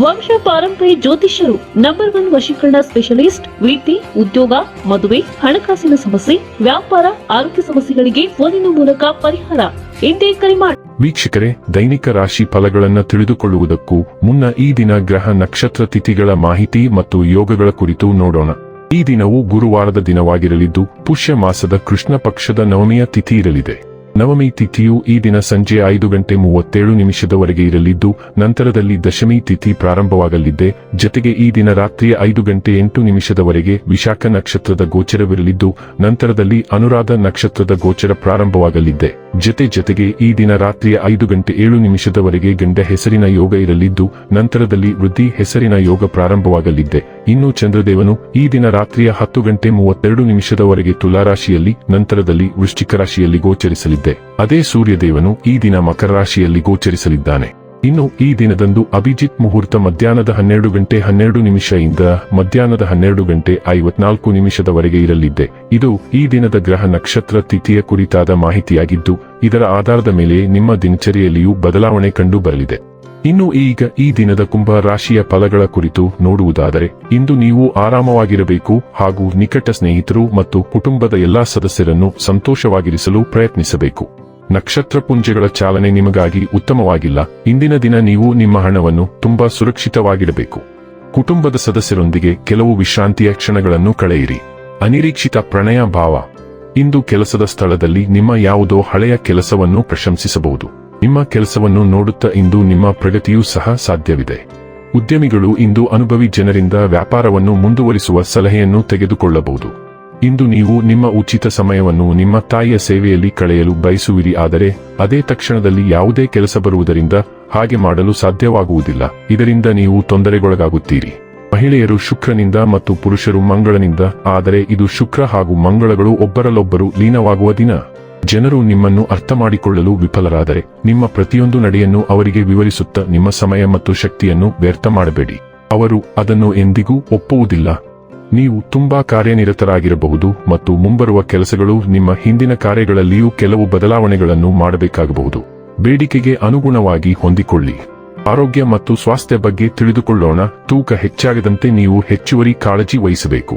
ವಂಶ ಪಾರಂಪರ್ಯ ಜ್ಯೋತಿಷ್ಯರು ನಂಬರ್ ಒನ್ ವಶೀಕರಣ ಸ್ಪೆಷಲಿಸ್ಟ್ ವಿಟಿ ಉದ್ಯೋಗ, ಮದುವೆ, ಹಣಕಾಸಿನ ಸಮಸ್ಯೆ, ವ್ಯಾಪಾರ, ಆರೋಗ್ಯ ಸಮಸ್ಯೆಗಳಿಗೆ ಫೋನಿನ ಮೂಲಕ ಪರಿಹಾರ. ಎಂದೇ ಕರೆ ಮಾಡಿ ವೀಕ್ಷಕರೇ, ದೈನಿಕ ರಾಶಿ ಫಲಗಳನ್ನು ತಿಳಿದುಕೊಳ್ಳುವುದಕ್ಕೂ ಮುನ್ನ ಈ ದಿನ ಗ್ರಹ ನಕ್ಷತ್ರ ತಿಥಿಗಳ ಮಾಹಿತಿ ಮತ್ತು ಯೋಗಗಳ ಕುರಿತು ನೋಡೋಣ. ಈ ದಿನವು ಗುರುವಾರದ ದಿನವಾಗಿರಲಿದ್ದು, ಪುಷ್ಯ ಮಾಸದ ಕೃಷ್ಣ ಪಕ್ಷದ ನವಮಿಯ ತಿಥಿ ಇರಲಿದೆ. ನವಮಿ ತಿಥಿಯು ಈ ದಿನ ಸಂಜೆ ಐದು ಗಂಟೆ ಮೂವತ್ತೇಳು ನಿಮಿಷದವರೆಗೆ ಇರಲಿದ್ದು, ನಂತರದಲ್ಲಿ ದಶಮಿ ತಿಥಿ ಪ್ರಾರಂಭವಾಗಲಿದೆ. ಜತೆಗೆ ಈ ದಿನ ರಾತ್ರಿಯ ಐದು ಗಂಟೆ ಎಂಟು ನಿಮಿಷದವರೆಗೆ ವಿಶಾಖ ನಕ್ಷತ್ರದ ಗೋಚರವಿರಲಿದ್ದು, ನಂತರದಲ್ಲಿ ಅನುರಾಧ ನಕ್ಷತ್ರದ ಗೋಚರ ಪ್ರಾರಂಭವಾಗಲಿದ್ದೆ ಜತೆ ಜತೆಗೆ ಈ ದಿನ ರಾತ್ರಿಯ ಐದು ಗಂಟೆ ಏಳು ನಿಮಿಷದವರೆಗೆ ಗಂಡ ಹೆಸರಿನ ಯೋಗ ಇರಲಿದ್ದು, ನಂತರದಲ್ಲಿ ವೃದ್ಧಿ ಹೆಸರಿನ ಯೋಗ ಪ್ರಾರಂಭವಾಗಲಿದ್ದೆ ಇನ್ನು ಚಂದ್ರದೇವನು ಈ ದಿನ ರಾತ್ರಿಯ ಹತ್ತು ಗಂಟೆ ಮೂವತ್ತೆರಡು ನಿಮಿಷದವರೆಗೆ ತುಲಾರಾಶಿಯಲ್ಲಿ, ನಂತರದಲ್ಲಿ ವೃಶ್ಚಿಕ ರಾಶಿಯಲ್ಲಿ ಗೋಚರಿಸಲಿದ್ದೆ. ಅದೇ ಸೂರ್ಯದೇವನು ಈ ದಿನ ಮಕರ ರಾಶಿಯಲ್ಲಿ ಗೋಚರಿಸಲಿದ್ದಾನೆ. ಇನ್ನು ಈ ದಿನದಂದು ಅಭಿಜಿತ್ ಮುಹೂರ್ತ ಮಧ್ಯಾಹ್ನದ ಹನ್ನೆರಡು ಗಂಟೆ ಹನ್ನೆರಡು ನಿಮಿಷದಿಂದ ಮಧ್ಯಾಹ್ನದ ಹನ್ನೆರಡು ಗಂಟೆ ಐವತ್ನಾಲ್ಕು ನಿಮಿಷದವರೆಗೆ ಇರಲಿದ್ದೆ. ಇದು ಈ ದಿನದ ಗ್ರಹ ನಕ್ಷತ್ರ ತಿಥಿಯ ಕುರಿತಾದ ಮಾಹಿತಿಯಾಗಿದ್ದು, ಇದರ ಆಧಾರದ ಮೇಲೆ ನಿಮ್ಮ ದಿನಚರಿಯಲ್ಲಿಯೂ ಬದಲಾವಣೆ ಕಂಡು ಬರಲಿದೆ. ಇನ್ನು ಈಗ ಈ ದಿನದ ಕುಂಭ ರಾಶಿಯ ಫಲಗಳ ಕುರಿತು ನೋಡುವುದಾದರೆ, ಇಂದು ನೀವು ಆರಾಮವಾಗಿರಬೇಕು ಹಾಗೂ ನಿಕಟ ಸ್ನೇಹಿತರು ಮತ್ತು ಕುಟುಂಬದ ಎಲ್ಲಾ ಸದಸ್ಯರನ್ನು ಸಂತೋಷವಾಗಿರಿಸಲು ಪ್ರಯತ್ನಿಸಬೇಕು. ನಕ್ಷತ್ರ ಪುಂಜಗಳ ಚಾಲನೆ ನಿಮಗಾಗಿ ಉತ್ತಮವಾಗಿಲ್ಲ. ಇಂದಿನ ದಿನ ನೀವು ನಿಮ್ಮ ಹಣವನ್ನು ತುಂಬಾ ಸುರಕ್ಷಿತವಾಗಿಡಬೇಕು. ಕುಟುಂಬದ ಸದಸ್ಯರೊಂದಿಗೆ ಕೆಲವು ವಿಶ್ರಾಂತಿಯ ಕ್ಷಣಗಳನ್ನು ಕಳೆಯಿರಿ. ಅನಿರೀಕ್ಷಿತ ಪ್ರಣಯ ಭಾವ. ಇಂದು ಕೆಲಸದ ಸ್ಥಳದಲ್ಲಿ ನಿಮ್ಮ ಯಾವುದೋ ಹಳೆಯ ಕೆಲಸವನ್ನು ಪ್ರಶಂಸಿಸಬಹುದು. ನಿಮ್ಮ ಕೆಲಸವನ್ನು ನೋಡುತ್ತಾ ಇಂದು ನಿಮ್ಮ ಪ್ರಗತಿಯೂ ಸಹ ಸಾಧ್ಯವಿದೆ. ಉದ್ಯಮಿಗಳು ಇಂದು ಅನುಭವಿ ಜನರಿಂದ ವ್ಯಾಪಾರವನ್ನು ಮುಂದುವರಿಸುವ ಸಲಹೆಯನ್ನು ತೆಗೆದುಕೊಳ್ಳಬಹುದು. ಇಂದು ನೀವು ನಿಮ್ಮ ಉಚಿತ ಸಮಯವನ್ನು ನಿಮ್ಮ ತಾಯಿಯ ಸೇವೆಯಲ್ಲಿ ಕಳೆಯಲು ಬಯಸುವಿರಿ, ಆದರೆ ಅದೇ ತಕ್ಷಣದಲ್ಲಿ ಯಾವುದೇ ಕೆಲಸ ಬರುವುದರಿಂದ ಹಾಗೆ ಮಾಡಲು ಸಾಧ್ಯವಾಗುವುದಿಲ್ಲ. ಇದರಿಂದ ನೀವು ತೊಂದರೆಗೊಳಗಾಗುತ್ತೀರಿ. ಮಹಿಳೆಯರು ಶುಕ್ರನಿಂದ ಮತ್ತು ಪುರುಷರು ಮಂಗಳನಿಂದ, ಆದರೆ ಇದು ಶುಕ್ರ ಹಾಗೂ ಮಂಗಳಗಳು ಒಬ್ಬರಲ್ಲೊಬ್ಬರು ಲೀನವಾಗುವ ದಿನ. ಜನರು ನಿಮ್ಮನ್ನು ಅರ್ಥ ಮಾಡಿಕೊಳ್ಳಲು ವಿಫಲರಾದರೆ, ನಿಮ್ಮ ಪ್ರತಿಯೊಂದು ನಡೆಯನ್ನು ಅವರಿಗೆ ವಿವರಿಸುತ್ತಾ ನಿಮ್ಮ ಸಮಯ ಮತ್ತು ಶಕ್ತಿಯನ್ನು ವ್ಯರ್ಥ ಮಾಡಬೇಡಿ. ಅವರು ಅದನ್ನು ಎಂದಿಗೂ ಒಪ್ಪುವುದಿಲ್ಲ. ನೀವು ತುಂಬಾ ಕಾರ್ಯನಿರತರಾಗಿರಬಹುದು ಮತ್ತು ಮುಂಬರುವ ಕೆಲಸಗಳು ನಿಮ್ಮ ಹಿಂದಿನ ಕಾರ್ಯಗಳಲ್ಲಿಯೂ ಕೆಲವು ಬದಲಾವಣೆಗಳನ್ನು ಮಾಡಬೇಕಾಗಬಹುದು. ಬೇಡಿಕೆಗೆ ಅನುಗುಣವಾಗಿ ಹೊಂದಿಕೊಳ್ಳಿ. ಆರೋಗ್ಯ ಮತ್ತು ಸ್ವಾಸ್ಥ್ಯ ಬಗ್ಗೆ ತಿಳಿದುಕೊಳ್ಳೋಣ. ತೂಕ ಹೆಚ್ಚಾಗದಂತೆ ನೀವು ಹೆಚ್ಚುವರಿ ಕಾಳಜಿ ವಹಿಸಬೇಕು.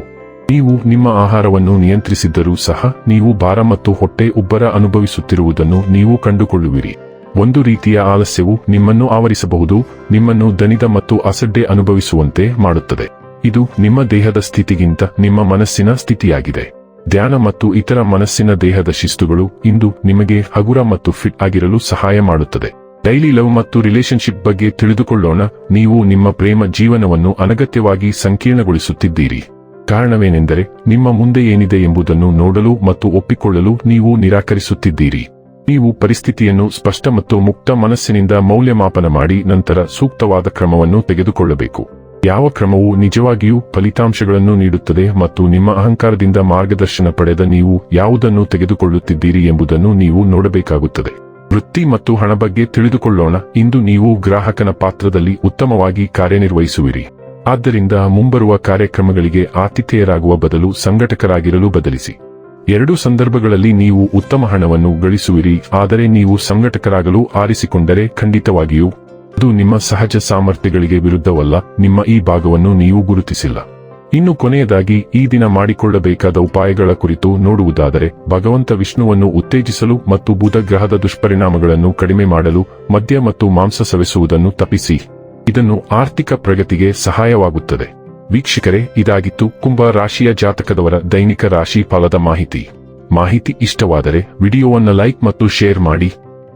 ನೀವು ನಿಮ್ಮ ಆಹಾರವನ್ನು ನಿಯಂತ್ರಿಸಿದ್ದರೂ ಸಹ ನೀವು ಭಾರ ಮತ್ತು ಹೊಟ್ಟೆ ಉಬ್ಬರ ಅನುಭವಿಸುತ್ತಿರುವುದನ್ನು ನೀವು ಕಂಡುಕೊಳ್ಳುವಿರಿ. ಒಂದು ರೀತಿಯ ಆಲಸ್ಯವು ನಿಮ್ಮನ್ನು ಆವರಿಸಬಹುದು, ನಿಮ್ಮನ್ನು ದನಿದ ಮತ್ತು ಅಸಡ್ಡೆ ಅನುಭವಿಸುವಂತೆ ಮಾಡುತ್ತದೆ. ಇದು ನಿಮ್ಮ ದೇಹದ ಸ್ಥಿತಿಗಿಂತ ನಿಮ್ಮ ಮನಸ್ಸಿನ ಸ್ಥಿತಿಯಾಗಿದೆ. ಧ್ಯಾನ ಮತ್ತು ಇತರ ಮನಸ್ಸಿನ ದೇಹದ ಶಿಸ್ತುಗಳು ಇಂದು ನಿಮಗೆ ಹಗುರ ಮತ್ತು ಫಿಟ್ ಆಗಿರಲು ಸಹಾಯ ಮಾಡುತ್ತದೆ. ಡೈಲಿ ಲವ್ ಮತ್ತು ರಿಲೇಶನ್ಶಿಪ್ ಬಗ್ಗೆ ತಿಳಿದುಕೊಳ್ಳೋಣ. ನೀವು ನಿಮ್ಮ ಪ್ರೇಮ ಜೀವನವನ್ನು ಅನಗತ್ಯವಾಗಿ ಸಂಕೀರ್ಣಗೊಳಿಸುತ್ತಿದ್ದೀರಿ. ಕಾರಣವೇನೆಂದರೆ ನಿಮ್ಮ ಮುಂದೆ ಏನಿದೆ ಎಂಬುದನ್ನು ನೋಡಲು ಮತ್ತು ಒಪ್ಪಿಕೊಳ್ಳಲು ನೀವು ನಿರಾಕರಿಸುತ್ತಿದ್ದೀರಿ. ನೀವು ಪರಿಸ್ಥಿತಿಯನ್ನು ಸ್ಪಷ್ಟ ಮತ್ತು ಮುಕ್ತ ಮನಸ್ಸಿನಿಂದ ಮೌಲ್ಯಮಾಪನ ಮಾಡಿ ನಂತರ ಸೂಕ್ತವಾದ ಕ್ರಮವನ್ನು ತೆಗೆದುಕೊಳ್ಳಬೇಕು. ಯಾವ ಕ್ರಮವು ನಿಜವಾಗಿಯೂ ಫಲಿತಾಂಶಗಳನ್ನು ನೀಡುತ್ತದೆ ಮತ್ತು ನಿಮ್ಮ ಅಹಂಕಾರದಿಂದ ಮಾರ್ಗದರ್ಶನ ಪಡೆದ ನೀವು ಯಾವುದನ್ನು ತೆಗೆದುಕೊಳ್ಳುತ್ತಿದ್ದೀರಿ ಎಂಬುದನ್ನು ನೀವು ನೋಡಬೇಕಾಗುತ್ತದೆ. ವೃತ್ತಿ ಮತ್ತು ಹಣ ಬಗ್ಗೆ ತಿಳಿದುಕೊಳ್ಳೋಣ. ಇಂದು ನೀವು ಗ್ರಾಹಕನ ಪಾತ್ರದಲ್ಲಿ ಉತ್ತಮವಾಗಿ ಕಾರ್ಯನಿರ್ವಹಿಸುವಿರಿ. ಆದ್ದರಿಂದ ಮುಂಬರುವ ಕಾರ್ಯಕ್ರಮಗಳಿಗೆ ಆತಿಥೇಯರಾಗುವ ಬದಲು ಸಂಘಟಕರಾಗಿರಲು ಬದಲಿಸಿ. ಎರಡೂ ಸಂದರ್ಭಗಳಲ್ಲಿ ನೀವು ಉತ್ತಮ ಹಣವನ್ನು ಗಳಿಸುವಿರಿ, ಆದರೆ ನೀವು ಸಂಘಟಕರಾಗಲು ಆರಿಸಿಕೊಂಡರೆ ಖಂಡಿತವಾಗಿಯೂ ಅದು ನಿಮ್ಮ ಸಹಜ ಸಾಮರ್ಥ್ಯಗಳಿಗೆ ವಿರುದ್ಧವಲ್ಲ, ನಿಮ್ಮ ಈ ಭಾಗವನ್ನು ನೀವು ಗುರುತಿಸಿಲ್ಲ. ಇನ್ನು ಕೊನೆಯದಾಗಿ, ಈ ದಿನ ಮಾಡಿಕೊಳ್ಳಬೇಕಾದ ಉಪಾಯಗಳ ಕುರಿತು ನೋಡುವುದಾದರೆ, ಭಗವಂತ ವಿಷ್ಣುವನ್ನು ಉತ್ತೇಜಿಸಲು ಮತ್ತು ಬುಧ ಗ್ರಹದ ದುಷ್ಪರಿಣಾಮಗಳನ್ನು ಕಡಿಮೆ ಮಾಡಲು, ಮದ್ಯ ಮತ್ತು ಮಾಂಸ ಸವೆಸುವುದನ್ನು ತಪ್ಪಿಸಿ. ಇದನ್ನು ಆರ್ಥಿಕ ಪ್ರಗತಿಗೆ ಸಹಾಯವಾಗುತ್ತದೆ. ವೀಕ್ಷಕರೇ, ಇದಾಗಿತ್ತು ಕುಂಭ ರಾಶಿಯ ಜಾತಕದವರ ದೈನಿಕ ರಾಶಿ ಫಲದ ಮಾಹಿತಿ. ಮಾಹಿತಿ ಇಷ್ಟವಾದರೆ, ವಿಡಿಯೋವನ್ನು ಲೈಕ್ ಮತ್ತು ಶೇರ್ ಮಾಡಿ.